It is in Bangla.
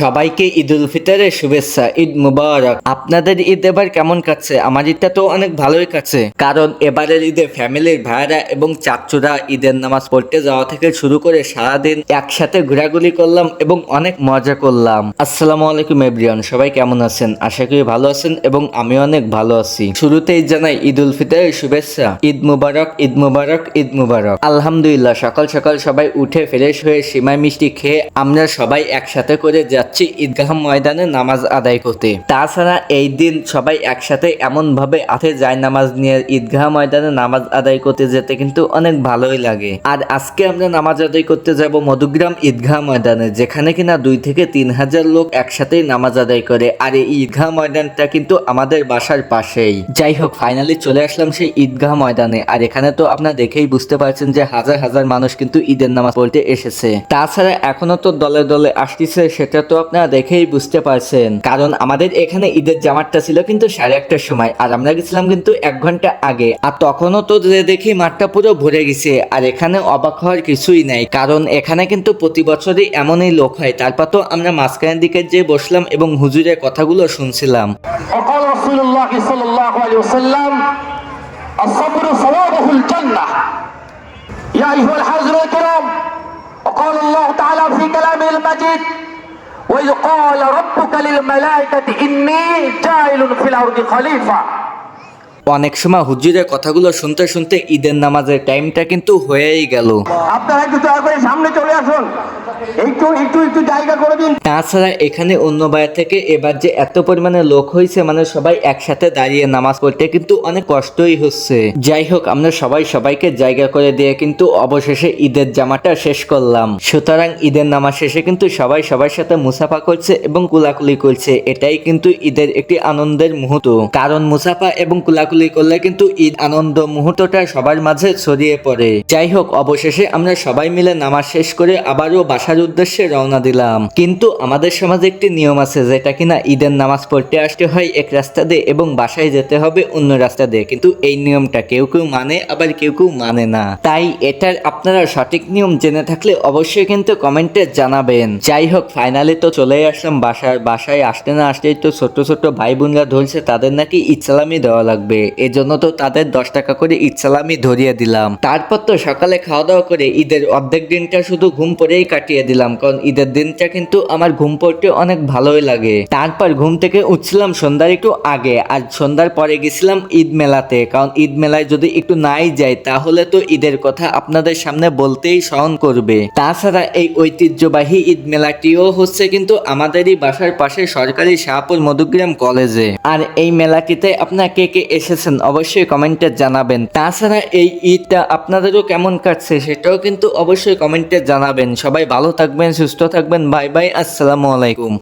সবাইকে ঈদ উল ফিতরের শুভেচ্ছা, ঈদ মুবারক। আপনাদের ঈদ এবার কেমন কাটছে? আমার ঈদটা তো অনেক ভালোই কাটছে। কারণ এবারের ঈদে ফ্যামিলির ভাইরা এবং চাচুরা ঈদের নামাজ পড়তে যাওয়া থেকে শুরু করে সারাদিন একসাথে ঘোরাঘুরি করলাম এবং অনেক মজা করলাম। আসসালামু আলাইকুম এভরিওয়ান সবাই কেমন আছেন? আশা করি ভালো আছেন এবং আমি অনেক ভালো আছি। শুরুতেই জানাই ঈদ উল ফিতরের শুভেচ্ছা। ঈদ মুবারক ঈদ মুবারক ঈদ মুবারক। আলহামদুলিল্লাহ, সকাল সকাল সবাই উঠে ফ্রেশ হয়ে সিমাই মিষ্টি খেয়ে আমরা সবাই একসাথে করে যাচ্ছি ঈদগাহ ময়দানে নামাজ আদায় করতে। তাছাড়া এই দিন সবাই একসাথে এমন ভাবে হাতে যায় নামাজ নিয়ে ঈদগাহ ময়দানে নামাজ আদায় করতে যেতে কিন্তু অনেক ভালোই লাগে। আর আজকে আমরা নামাজ আদায় করতে যাব মধুগ্রাম ঈদগাহ ময়দানে, যেখানে কিনা দুই থেকে তিন হাজার লোক একসাথেই নামাজ আদায় করে। আর এই ঈদগাহ ময়দানটা কিন্তু আমাদের বাসার পাশেই। যাই হোক ফাইনালি চলে আসলাম সেই ঈদগাহ ময়দানে। আর এখানে তো আপনার দেখেই বুঝতে পারছেন যে হাজার হাজার মানুষ কিন্তু ঈদের নামাজ পড়তে এসেছে। তাছাড়া এখনও তো দলে দলে আসতেছে, সেটা তো আপনারা দেখেই বুঝতে পারছেন কারণ আমাদের এখানে ঈদের জামাতটা ছিল কিন্তু সাড়ে একটার সময় আর আমরা গেছিলাম কিন্তু এক ঘন্টা আগে আর তখনও তো যে দেখি মাঠটা পুরো ভরে গেছে আর এখানে অবাক হওয়ার কিছুই নাই কারণ এখানে কিন্তু প্রতি বছরই এমনই লোক হয় তারপর তো আমরা মাঝখানের দিকে যে বসলাম এবং হুজুরের কথাগুলো শুনছিলাম وقال رسول الله صلى الله عليه وسلم الصبر ثوابه الجنة يا أيها الحاضرون الكرام وقال الله تعالى في كلامه المجيد অনেক সময় হুজুরের কথাগুলো শুনতে শুনতে ঈদের নামাজের টাইমটা কিন্তু হয়েই গেল। আপনারা একটু সামনে চলে আসুন। একটু একটু একটু জায়গা করে দিন। তাছাড়া এখানে অন্য বাইরে থেকে এবার যে এত পরিমাণে লোক হয়েছে মানে সবাই একসাথে দাঁড়িয়ে নামাজ পড়তে কিন্তু অনেক কষ্টই হচ্ছে। যাই হোক, আমরা সবাই সবাইকে জায়গা করে দিয়ে কিন্তু অবশেষে ঈদের জামাটা শেষ করলাম। সুতরাং ঈদের নামাজ শেষে কিন্তু সবাই সবার সাথে মুসাফা করছে এবং কুলাকুলি করছে। এটাই কিন্তু ঈদের একটি আনন্দের মুহূর্ত। কারণ মুসাফা এবং কুলাকুলি করলে কিন্তু ঈদ আনন্দ মুহূর্তটা সবার মাঝে ছড়িয়ে পড়ে। যাই হোক, অবশেষে আমরা সবাই মিলে নামাজ শেষ করে আবারও বাসার উদ্দেশ্যে রওনা দিলাম। কিন্তু আমাদের সমাজে একটি নিয়ম আছে, যেটা কিনা ঈদের নামাজ পড়তে আসতে হয় এক রাস্তা দিয়ে এবং বাসায় যেতে হবে অন্য রাস্তা দিয়ে। কিন্তু এই নিয়মটা কেউ কেউ মানে আবার কেউ কেউ মানে না। তাই এটার আপনারা সঠিক নিয়ম জেনে থাকলে অবশ্যই কিন্তু কমেন্টে জানাবেন। যাই হোক ফাইনালি তো চলে আসলাম বাসার বাসায় আসতে না আসতেই তো ছোট ছোট ভাই বোনরা ধরছে, তাদের নাকি ইসলামি দেওয়া লাগবে। এজন্য তো তাদের দশ টাকা করে ইসলামি ধরিয়ে দিলাম। তারপর তো সকালে খাওয়া দাওয়া করে ঈদের অর্ধেক দিনটা শুধু ঘুম পরেই কাটিয়ে দিলাম, কারণ ঈদের দিনটা কিন্তু আমার ঘুম পড়তে অনেক ভালোই লাগে। তারপর ঘুম থেকে উঠছিলাম সন্ধ্যার একটু আগে, আর সন্ধ্যার পরে গেছিলাম ঈদ মেলাতে, কারণ ঈদ মেলায় যদি একটু নাই যাই, তাহলে তো ঈদের কথা আপনাদের সামনে বলতেই স্মরণ করবে। তাছাড়া এই ঐতিহ্যবাহী ঈদ মেলাটিও হচ্ছে কিন্তু আমাদেরই বাসার পাশে সরকারি শাহপুর মধুগ্রাম কলেজে। আর এই মেলাটিতে আপনারা কে কে এসেছেন অবশ্যই কমেন্টে জানাবেন। তাছাড়া এই ঈদটা আপনাদেরও কেমন কাটছে সেটাও কিন্তু অবশ্যই কমেন্টে জানাবেন। সবাই ভালো থাকবেন সুস্থ থাকবেন বাই বাই আসসালামু আলাইকুম।